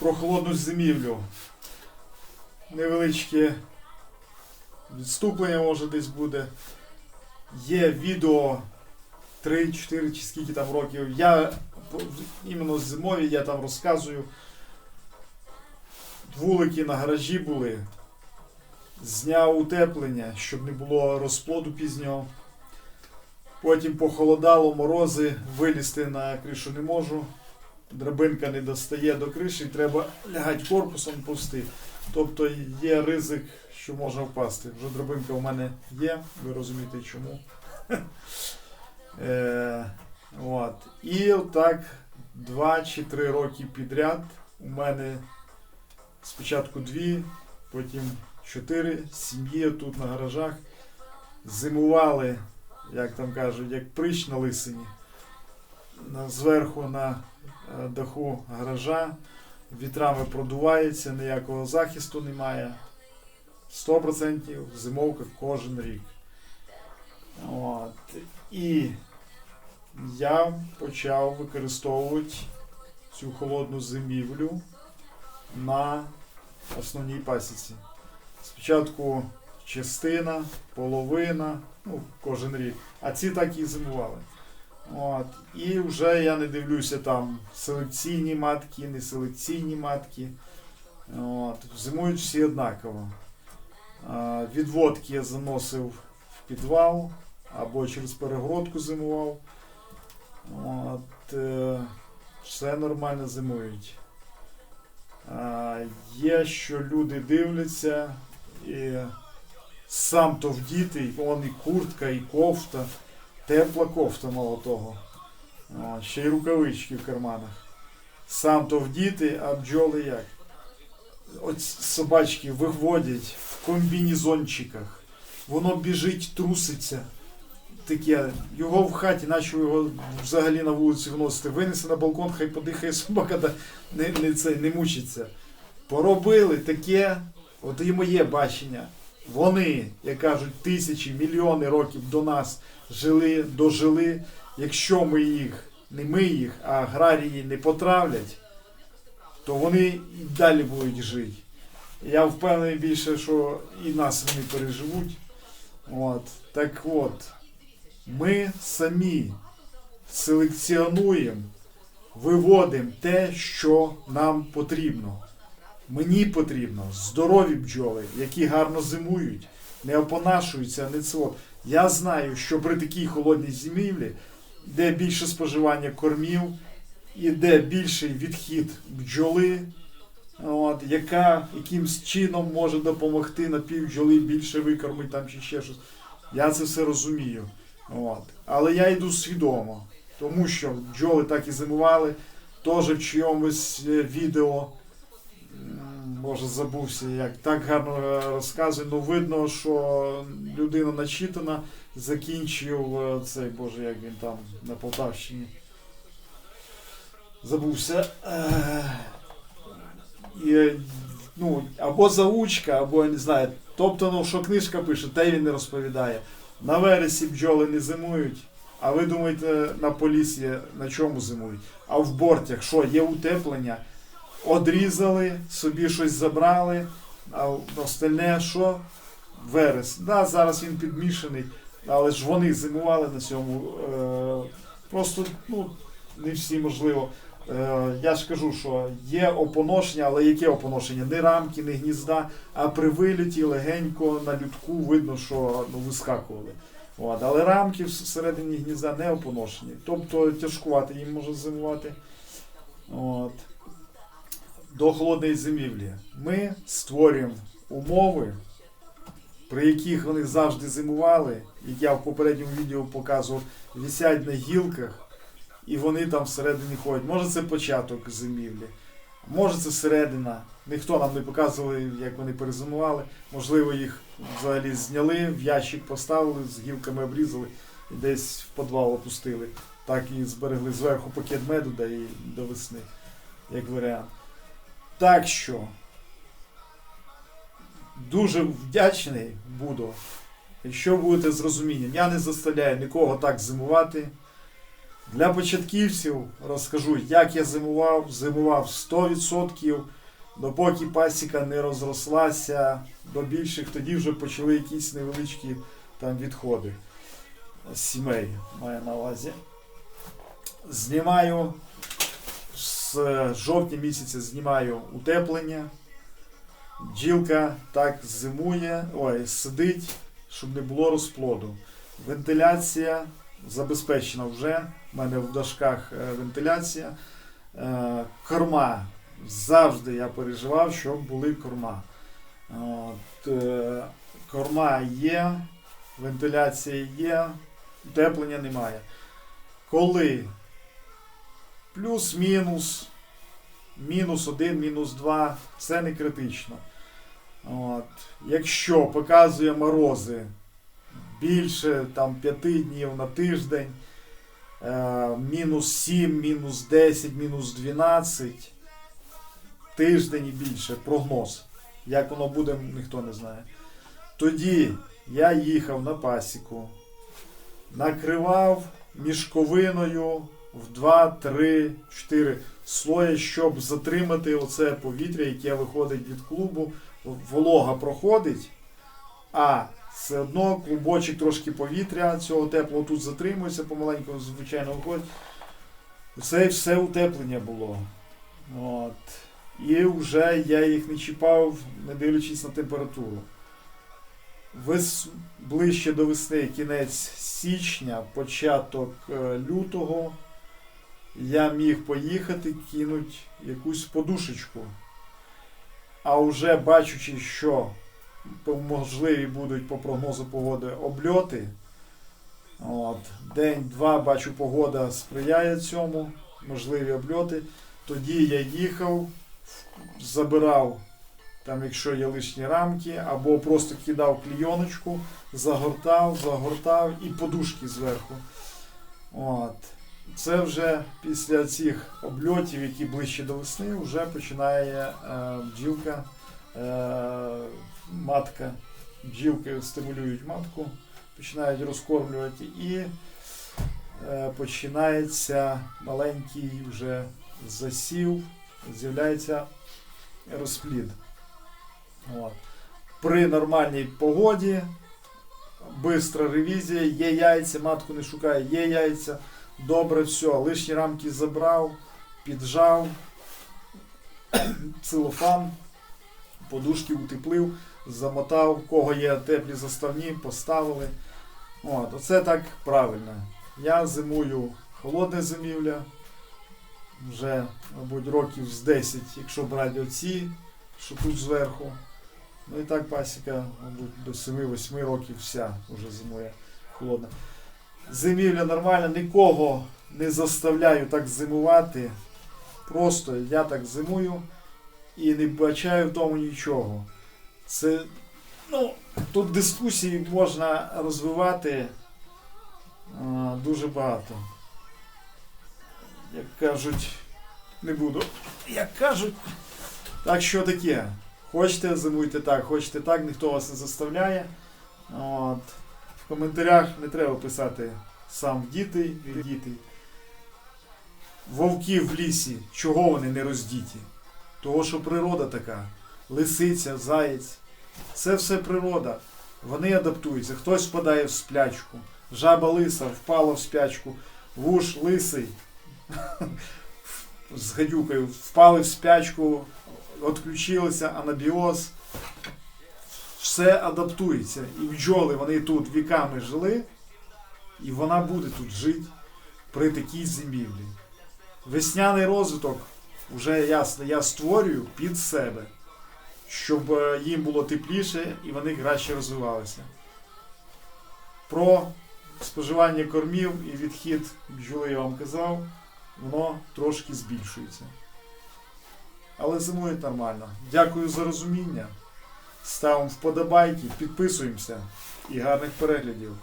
про холодну зимівлю. Невеличке відступлення може десь буде. Є відео 3-4 чи скільки там років. Я іменно зимові я там розказую. Вулики на гаражі були. Зняв утеплення, щоб не було розплоду пізнього. Потім похолодало, морози, вилізти на кришу не можу. Драбинка не достає до криші, треба лягати корпусом повсти. Тобто є ризик, що може впасти. Вже драбинка у мене є, ви розумієте чому. Е, от. І отак 2 чи 3 роки підряд у мене спочатку дві, потім чотири сім'ї тут на гаражах зимували, як там кажуть, як прищ на лисині. Зверху на даху гаража, вітрами продувається, ніякого захисту немає. 100% зимовка кожен рік. От. І я почав використовувати цю холодну зимівлю на основній пасіці. Спочатку частина, половина, ну, кожен рік. А ці так і зимували. От. І вже я не дивлюся там селекційні матки, не селекційні матки. От. Зимують всі однаково. Відводки я заносив в підвал або через перегородку зимував. От, е, все нормально зимують. Є, що люди дивляться і сам то вдітий, он і куртка, і кофта, тепла кофта мало того. Ще й рукавички в карманах. Сам то вдіти, а бджоли як? От собачки виводять в комбінізончиках. Воно біжить, труситься. Таке, його в хаті, наче його взагалі на вулиці вносити. Винеси на балкон, хай подихає собака, да не, не, це, не мучиться. Поробили таке, от і моє бачення. Вони, як кажуть, тисячі, мільйони років до нас жили, дожили. Якщо ми їх, не ми їх, а аграрії не потравлять, то вони і далі будуть жити. Я впевнений більше, що і нас вони переживуть. От. Так от, ми самі селекціонуємо, виводимо те, що нам потрібно. Мені потрібно здорові бджоли, які гарно зимують, не опонашуються, не цво. Я знаю, що при такій холодній зимівлі, де більше споживання кормів, і де більший відхід бджоли, от, яка якимсь чином може допомогти на пів бджоли більше викормити там чи ще щось. Я це все розумію. От. Але я йду свідомо, тому що бджоли так і зимували, теж в чомусь е, відео. Може забувся, як так гарно е, розказує. Ну видно, що людина начитана, закінчив е, цей, боже, як він там на Полтавщині. Забувся. Е, І, ну, або заучка, або я не знаю. Тобто, ну, що книжка пише, те він не розповідає. На вересі бджоли не зимують. А ви думаєте, на полісі на чому зимують? А в бортях що, є утеплення? Одрізали, собі щось забрали, а остальне що? Верес. Да, зараз він підмішаний, але ж вони зимували на цьому. Е, просто ну, не всі можливо. Е, я ж кажу, що є опоношення, але яке опоношення? Не рамки, не гнізда, а при виліті легенько на людку видно, що ну, вискакували. От, але рамки всередині гнізда не опоношені. Тобто тяжкувати їм може зимувати. От. До холодної зимівлі. Ми створюємо умови, при яких вони завжди зимували, як я в попередньому відео показував, висять на гілках, і вони там всередині ходять. Може це початок зимівлі, може це середина. Ніхто нам не показував, як вони перезимували. Можливо, їх взагалі зняли, в ящик поставили, з гілками обрізали і десь в підвал опустили. Так і зберегли зверху пакет меду да і до весни, як варіант. Так що дуже вдячний буду, якщо будете з розумінням. Я не заставляю нікого так зимувати. Для початківців розкажу, як я зимував. Зимував 100%, допоки пасіка не розрослася до більших, тоді вже почали якісь невеличкі там відходи сімей, маю на увазі. Знімаю з жовтня місяця знімаю утеплення. Бджілка так зимує, ой, сидить, щоб не було розплоду. Вентиляція забезпечена вже. У мене в дашках е, вентиляція. Е, Корма. Завжди я переживав, щоб були корма. От, е, корма є, вентиляція є, утеплення немає. Коли плюс-мінус, мінус один, мінус два, це не критично. От. Якщо показує морози більше там 5 днів на тиждень, е, мінус 7, мінус 10, мінус 12, тиждень і більше, прогноз. Як воно буде, ніхто не знає. Тоді я їхав на пасіку, накривав мішковиною в 2, 3, 4 слоя, щоб затримати оце повітря, яке виходить від клубу. Волога проходить, а все одно клубочок трошки повітря цього теплого тут затримується, помаленьку, звичайно, виходить. Це все утеплення було. От. І вже я їх не чіпав, не дивлячись на температуру. Вес... Ближче до весни, кінець січня, початок е, лютого, я міг поїхати, кинути якусь подушечку. А вже бачучи, що можливі будуть по прогнозу погоди обльоти. От, День-два бачу, погода сприяє цьому, можливі обльоти. Тоді я їхав, забирав, там, якщо є лишні рамки, або просто кидав клійоночку, загортав, загортав і подушки зверху. От. Це вже після цих обльотів, які ближче до весни, вже починає е, бджілка, е, матка, бджілки стимулюють матку, починають розкормлювати і е, починається маленький вже засів, з'являється розплід. От. При нормальній погоді, бистра ревізія, є яйця, матку не шукає, є яйця. Добре, все, лишні рамки забрав, піджав, целофан, подушки утеплив, замотав, кого є теплі заставні, поставили. От, Оце так правильно. Я зимую холодне зимівля. Вже, мабуть, років з 10, якщо брати оці, що тут зверху. Ну і так пасіка, мабуть, до 7-8 років вся вже зимує холодна. Зимівля нормальна, нікого не заставляю так зимувати. Просто я так зимую і не бачаю в тому нічого. Це, ну, Тут дискусії можна розвивати а, дуже багато. Як кажуть, не буду. Як кажуть, так що таке. Хочете, зимуйте так, хочете так, ніхто вас не заставляє. От. Коментарях не треба писати сам діти від діти. Вовки в лісі, чого вони не роздіті? Того, що природа така. Лисиця, заєць. Це все природа. Вони адаптуються. Хтось впадає в сплячку. Жаба лиса впала в спячку. Вуш лисий з гадюкою впали в спячку, відключилися, анабіоз. Все адаптується. І бджоли вони тут віками жили, і вона буде тут жити при такій зимівлі. Весняний розвиток вже ясно, я створюю під себе, щоб е, їм було тепліше і вони краще розвивалися. Про споживання кормів і відхід бджоли я вам казав, воно трошки збільшується. Але зимують нормально. Дякую за розуміння. Ставимо вподобайки, підписуємося і гарних переглядів.